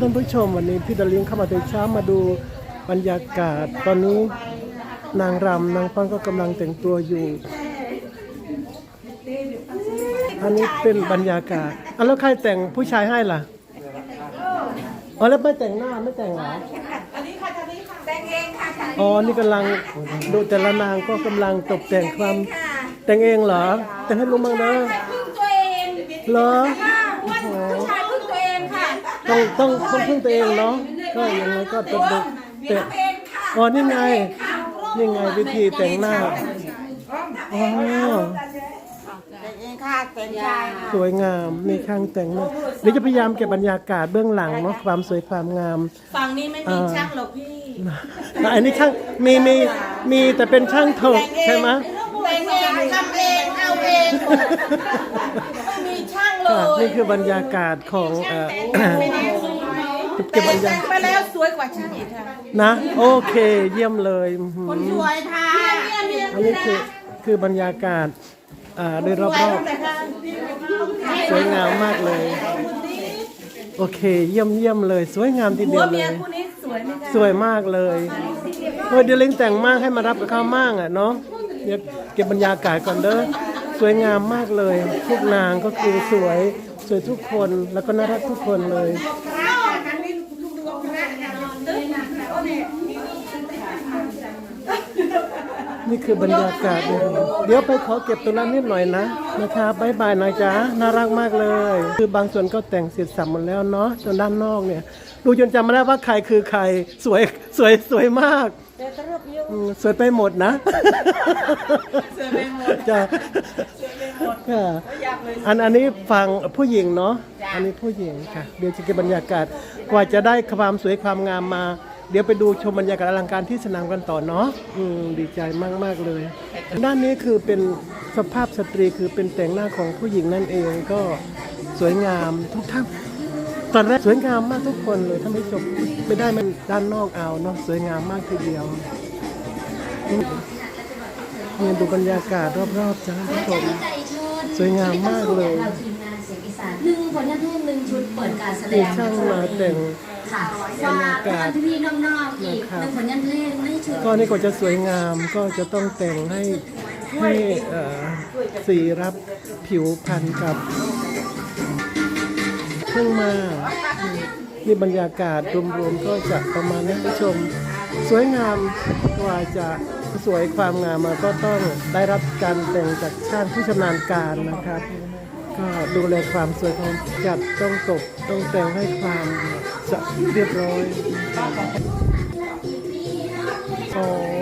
ท่านผู้ชมวันนี้พี่ดาลิงเข้ามาแต่เช้ามาดูบรรยากาศ ตอนนี้นางรำนางฟ้อนก็กำลังแต่งตัวอยู่ อันนี้เป็นบรรยากาศอะแล้วใครแต่งผู้ชายให้ล่ะอ๋อแล้วไม่แต่งหน้าไม่แต่งเหรอแต่งเองค่ะค่ะอ๋อนี่กำลังดูแต่ละนางก็กำลังตกแต่งความแต่งเองเหรอแต่งให้ลุงบ้างนะพึ่งตัวเองเหรอค่ะว่า ต้องต้องต้องพึ่งตัวเองเนาะก็ยังไงก็ตกดึกแต่ทำเองค่ะอ๋อนี่ไงนี่ไงวิธีแต่งหน้าอ๋อแต่งเองค่ะแต่งชายค่ะสวยงามนี่ข้างแต่งหน้าเดี๋ยวจะพยายามเก็บบรรยากาศเบื้องหลังเนาะความสวยความงาม ฝั่งนี้ไม่มีช่างหรอกพี่นะอันนี้ช่างมีมีมีแต่เป็นช่างถกใช่ไหมแต่งเองทำเองเอาเองไม่มีช่าง เลค่ะยนี่คือบรรยากาศของเอ่อ เก็บบรรแต่ยางกาศไปแล้วสวยกว่าช่างอีกค่ะนะ โอเค เยี่ยมเลยอื้อหือสวยค่ะเนี่ยอันนี้คือคือบรรยากาศอ่าโดยรอบแต่ค่ะๆสวยงามมากเลย โอเค เยี่ยมเยี่ยมเลย สวยงามทีหัเดีวยวเลเมียย คู่นี้สวยไหมคะสวยมากเลยเฮ้ยเดยวลิงแต่งมากให้มารับกับข้าวมากอะเนาะเดี๋ยวเก็บบรรยากาศก่อนเด้อ สวยงามมากเลยทุกนางก็คือสวยสวยทุกคนแล้วก็น่ารักทุกคนเลยนี่คือบรรยากาศเลยเดี๋ยวไปขอเก็บตัวนั้นนิดหน่อยนะนะครับบายบายนะจ๊ะน่ารักมากเลย คือบางส่วนก็แต่งเสร็จสับหมดแล้วเนาะจนด้านนอกเนี่ย ดูจนจำไม่ได้ว่าใครคือใครสวยสวยสวยมาก แต่ตะรุบยุ่งอืมสวยไปหมดนะสวยไปหมดจ้ะค่ะอันอันนี้ฟังผู้หญิงเนาะ จ้ะ อันนี้ผู้หญิงค่ะ เดี๋ยวจะเก็บบรรยากาศ กว่าจะได้ความสวยความงามมา เดี๋ยวไปดูชมบรรยากาศอลังการที่สนามกันต่อเนาะ อืมดีใจมากมากๆเลย ด้านนี้คือเป็นสภาพสตรีคือเป็นแต่งหน้าของผู้หญิงนั่นเองก็สวยงามทุกท่าน ตอนแรกสวยงามมากทุกคนเลยถ้าไม่จบไม่ได้มันด้านนอกเอาเนาะสวยงามมากทีเดียวเนี่ยดูบรรยากาศรอบๆจ้าท่านผู้ชมสวยงามมากเลยเราทีมงานเสียงอีสานหนึ่งผลงานเพลงหนึ่งชุดเปิดการแสดมีงช่างมาแต่งค่ะฝากพี่พี่ๆน้องๆอีกนะครับหนึ่งผลงานเพลงไม่ชุดก็นี่ก็จะสวยงามก็จะต้องแต่งให้ให้เอ่อสีรับผิวพันกับ เครื่งมานี่บรรยากาศรวมๆก็จะประมาณนี้ผู้ชม สวยงามกว่าจะสวยความงามมาก็ต้องได้รับการแต่งจากช่างผู้ชำนาญการนะครับ ก็ดูแลความสวยความจัดต้องตกต้องแต่งให้ความจะเรียบร้อยอ๋อ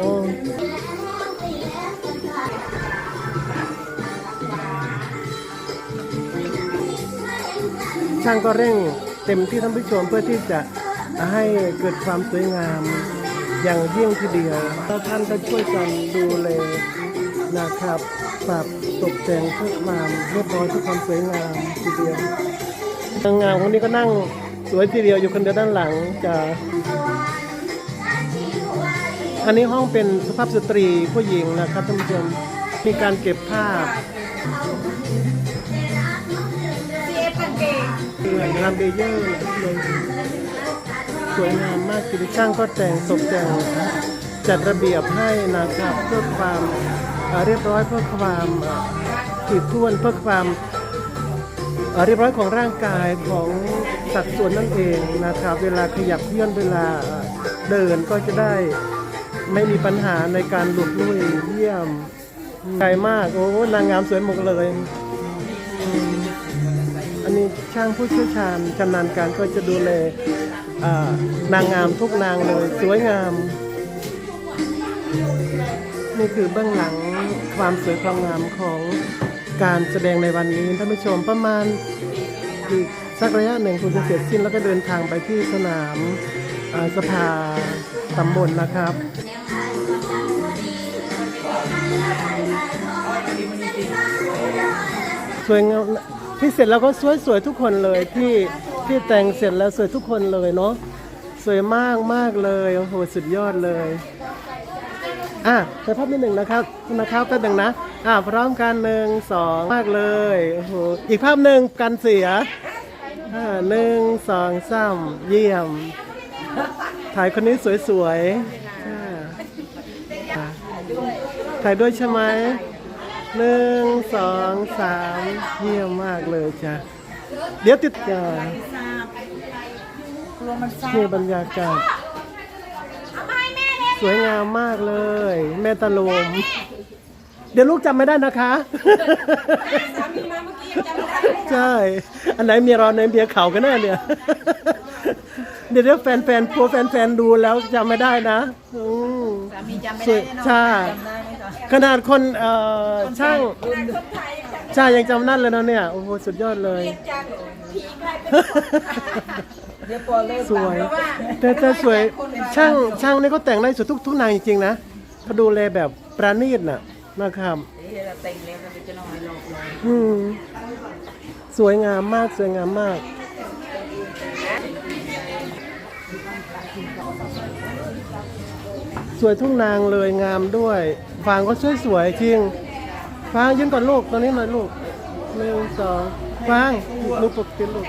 ช่างก็เร่งเต็มที่ท่านผู้ชมเพื่อที่จะให้เกิดความสวยงามอย่างยิ่งทีเดียวแล้วท่านก็ช่วยกันดูแลนะครับปรับตกแต่งเพื่อความเรียบร้อยเพื่อความสวยงามทีเดียวนางงามคนนี้ก็นั่งสวยทีเดียวอยู่คนเดียวด้านหลังจะอันนี้ห้องเป็นสุภาพสตรีผู้หญิงนะครับท่านผู้ชมมีการเก็บภาพ เหมือนรำเบเยอร์เลยสวยงามมากทีเดียวช่างก็แต่งตกแต่งจัดระเบียบให้นะครับเพื่อความเรียบร้อยเพื่อความถี่ถ้วนเพื่อความเรียบร้อยของร่างกายของสัดส่วนนั่นเองนะครับ เวลาขยับเคลื่อนเวลาเดินก็จะได้ไม่มีปัญหาในการหลุดลุ่ยเยี่ยมใหญ่มาก โอ้นางงามสวยหมดเลย อันนี้ช่างผู้เชี่ยวชาญชำนาญการก็จะดูแลนางงามทุกนางเลยสวยงาม นี่คือเบื้องหลังความสวยความงามของการแสดงในวันนี้ท่านผู้ชมประมาณอีกสักระยะหนึ่งคงจะเสร็จสิ้นแล้วก็เดินทางไปที่สนามาสภาตำบลนะครับสวยงาม ที่เสร็จแล้วก็สวยสวยทุกคนเลยที่ที่แต่งเสร็จแล้วสวยทุกคนเลยเนาะสวยมากมากเลยโอ้โหสุดยอดเลยอะแต่ภาพที่หนึ่งนะครับนะครับก็หนึ่งนะอะพร้อมกันหนึ่งสองมากเลยโอ้โหอีกภาพหนึ่งกันเสียอ่าหนึ่งสองสามเยี่ยม ถ่ายคนนี้สวยๆอ่าถ่ายด้วยใช่ไหม หนึ่งสองสามเยี่ยมมากเลยจ้ะเดี๋ยวติดจ้ะรวมมันซ่านี่บรรยากาศ สวยงามมากเลย แม่ตะลม เดี๋ยวลูกจำไม่ได้นะคะสามีมาเมื่อกี้ยังจำไม่ได้ใช่ อันไหนเมียเราในเมียเขากันแน่เนี่ย เดี๋ยวเดี๋ยวแฟนแฟนพวกแฟนแฟนดูแล้วจำไม่ได้นะอืมสามีจำไม่สุได้ดแน่นอนใช่จำได้ไหมคะขนาดคนเอ่อช่างใช่ยังจำนั่นเลยนะเนี่ย โอ้โหสุดยอดเลยจากผีกลายเป็นเดี๋ยวปอเลิกสวย แต่แต่สวยช่างช่างนี่เขาแต่งได้สุดทุกทุกนางจริงๆนะเขาดูแลแบบประณีตน่ะนะครับเดี๋ยวเราแต่งแล้วก็จะนอนหลอกเลยอืมสวยงามมากสวยงามมาก สวยทุกนางเลยงามด้วย ฟางก็สวยสวยๆจริง ฟางยืนก่อนลูกตอนนี้หน่อยลูกหนึ่งสองฟางลูกปกติลูก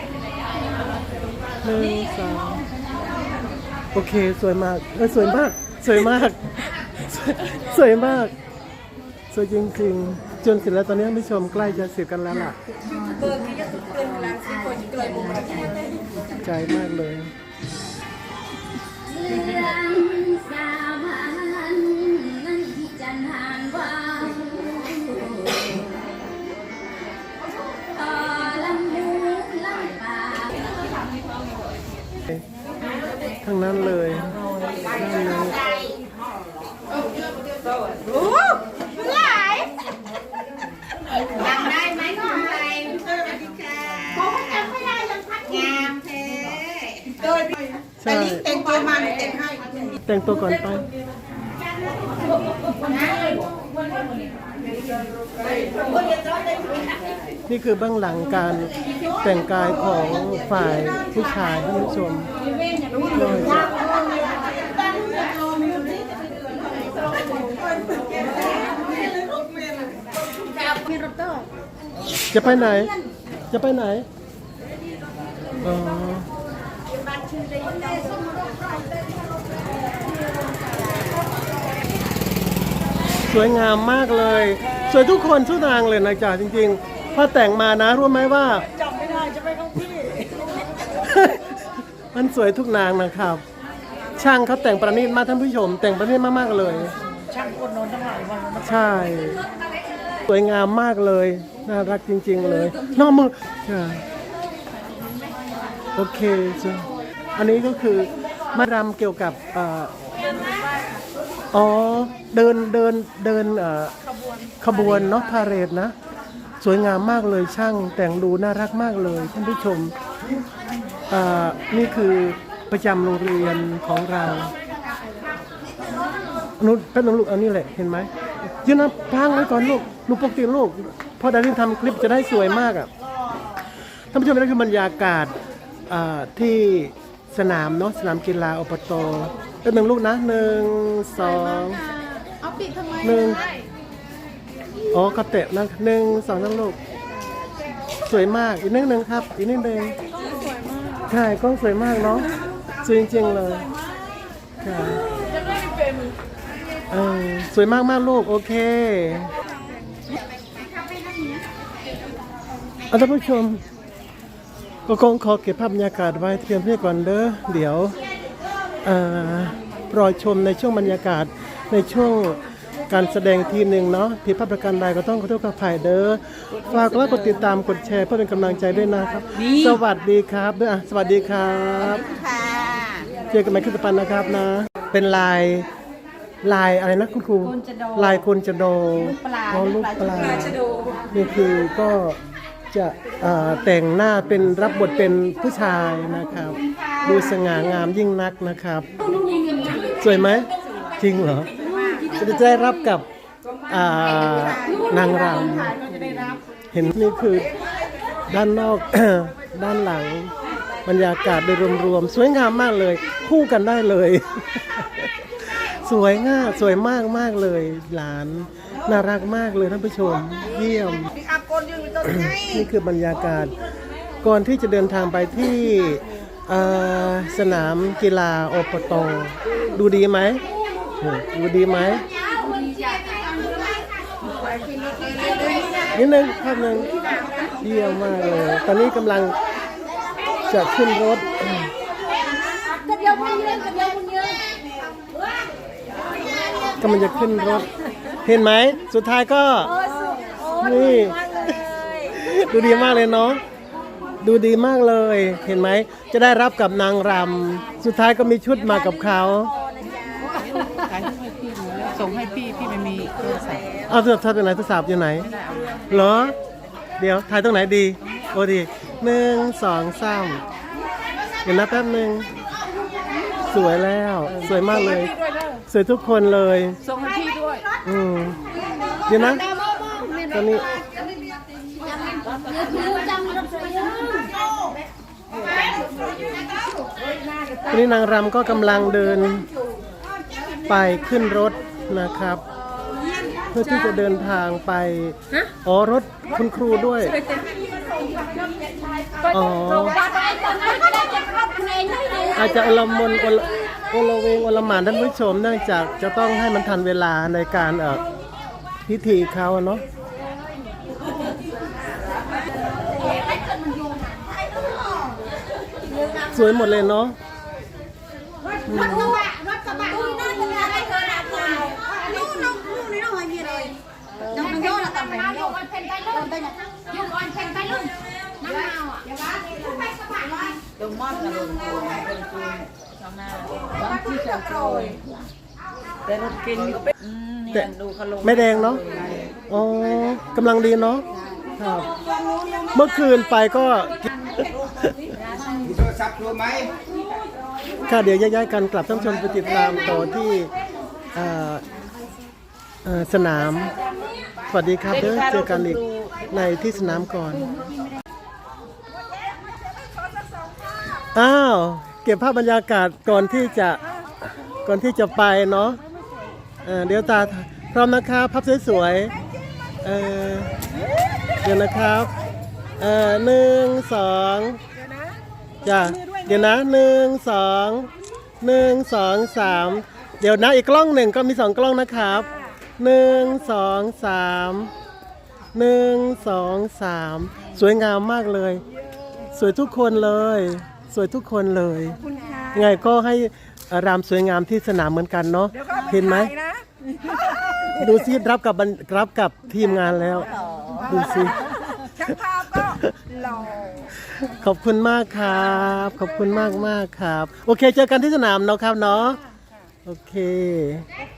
หนึ่งสองโอเคสวยมากเออสวยมาก สวยมาก สวยมาก สวยจริงๆ จนเสร็จแล้วตอนนี้ท่านผู้ชมใกล้จะเสร็จกันแล้วล่ะใจมากเลย ใช่แต่งตัวมาแต่งให้แต่งตัวก่อนไปนี่คือเบื้องหลังการแต่งกายของฝ่ายผู้ชายท่านผู้ชมก็จะจะไปไหน จะไปไหน อ๋อ สวยงามมากเลย สวยทุกคนทุกนางเลยนะจ๊ะจริงๆพอแต่งมานะรู้ไหมว่าจำไม่ได้จะไปของพี่ มันสวยทุกนางนะครับ ช่างเขาแต่งประณีตมากท่านผู้ชม แต่งประณีตมากๆเลย ช่างคนนอนทั้งหลายวันมันใช่ สวยงามมากเลย น่ารักจริง ๆ เลยน้องมือ โอเคจ้ะ อันนี้ก็คือมารำเกี่ยวกับอ๋อเดินเดินเดินขบวนเนาะพาเรดนะ สวยงามมากเลยช่างแต่งดูน่ารักมากเลยท่านผู้ชมอ่านี่คือประจำโรงเรียนของเรานุชเป็นงลูกอันนี้แหละเห็นไหมยืนนะพังไว้ก่อนลูกลูกปกติลูกพอดารินทำคลิปจะได้สวยมากอะท่านผู้ชมนี่คือบรรยากาศอ่าที่ สนามเนาะสนามกีฬาอบตเป็นหนึ่งลูกนะหนึ่งสองเอาปิดทำไมหนึ่งอ๋อเขาเตะนะหนึ่งสองนั่งลูก สวยมากอีกนิดนึงครับ อีกนิดนึงใช่กล้องสวยมากเนาะสวยจริงๆเลยค่ะเออสวยมากมากๆลูกโอเคเอาท่านผู้ชม ก็คงขอเก็บภาพบรรยากาศไว้เพียงเพื่อก่อนเด้อเดี๋ยวเอ่อรอชมในช่วงบรรยากาศในช่วงการแสดงทีหนึ่งเนาะผิดพลาดประการใดก็ต้องขอโทษขออภัยเด้อฝากแล้วกดติดตามกดแชร์เพื่อเป็นกำลังใจด้วยนะครับ สวัสดีครับด้วยอะสวัสดีครับค่ะเจอกันใหม่คลิปต่อไปนะครับนะ เป็นลายลายอะไรนะคุณครูลายคนจะโดปลาอ๋อลูกปลาชะโดนี่คือก็ จะแต่งหน้าเป็นรับบทเป็นผู้ชายนะครับ ดูสง่างามยิ่งนักนะครับ สวยไหมจริงเหรอจะได้รับกับนางรำเห็นนี่คือด้านนอกด้านหลังบรรยากาศโดยรวมๆสวยงามมากเลย คู่กันได้เลย สวยง่าสวยมากมากเลย หลาน น่ารักมากเลยท่านผู้ชม เยี่ยม นต้นไงนี่คือบรรยากาศก่อนที่จะเดินทางไปที่สนามกีฬาโอปตดูดีไหมดูดีไหมนิดนึงภาพนึงเยี่ยมมากเลย ตอนนี้กำลังจะขึ้นรถกระเดียวคุณยืนกระเดียวคุณยืนกำลังจะขึ้นรถ เห็นไหม สุดท้ายก็ นี่ ดูดีมากเลยเนาะดูดีมากเลยเห็นไหม จะได้รับกับนางรำสุดท้ายก็มีชุดมากับเขาถ่ายให้พี่หนูแล้วส่งให้พี่พี่ไม่มีโทรศัพท์เอาโทรศัพท์อยู่ไหนโทรศัพท์อยู่ไหนเหรอ เดี๋ยวถ่ายตรงไหนดี โอ้ดีหนึ่งสองสามเดี๋ยวนะแป๊บหนึ่งสวยแล้ว สวยมากเลย สวยทุกคนเลยส่งให้พี่ด้วย อืมเดี๋ยวนะตอนนี้ ยืนจำรับสวยยืน ตอนนี้นางรำก็กำลังเดินไปขึ้นรถนะครับ เพื่อที่จะเดินทางไปอ๋อรถคุณครูด้วยอ๋อวัดไอ้ตอนนั้นได้จะรับเพลงได้เลยอาจจะอลมนอลอลเวงอลหมานท่านผู้ชมเนื่องจากจะต้องให้มันทันเวลาในการเอ่อพิธีเขาอะเนาะสวยหมดเลยเนาะ รถกระบะรถกระบะอุ้ยน่าจะได้เธอหนักเลยนู่นนู่นนู่นนี่น้องมีเลยน้องโยนอะตำไปโยนเพนไปลุ่นโยนเพนไปลุ่นน้ำเมาอะอย่าว่าไปกระบะเลยลงมอดกับลงปูนลงปูนข้างหน้าบางที่จะโปรยแต่รถเก๋งก็เป็นอืมเนี่ยดูเขาลงไม่แดงเนาะอ๋อกำลังดีเนาะครับเมื่อคืนไปก็มีโทรศัพท์รู้ไหม ค่ะเดี๋ยวย้ายๆกันกลับท่านผู้ชมไปติดตามต่อที่เอ่อเอ่อสนาม สวัสดีครับเดี๋ยวเจอกันอีกในที่สนามก่อน อ้าว เก็บภาพบรรยากาศก่อนที่จะก่อนที่จะไปเนาะเอ่อเดี๋ยวตาพร้อมนะครับภาพสวยๆเอ่อเดี๋ยวนะครับเอ่อหนึ่งสองจ้ะ เดี๋ยวนะหนึ่งสองหนึ่งสองสามเดี๋ยวนะอีกกล้องหนึ่งก็มีสองกล้องนะครับหนึ่งสองสามหนึ่งสองสามสวยงามมากเลย สวยทุกคนเลย สวยทุกคนเลยยังไงก็ให้รามสวยงามที่สนามเหมือนกันเนาะเห็นไหมดูซิรับกับบรรรับกับทีมงานแล้ว ดูซิช่างภาพก็หล่อ ขอบคุณมากครับ ขอบคุณมากมากๆครับ โอเค เจอกันที่สนามเนาะครับเนาะ โอเคข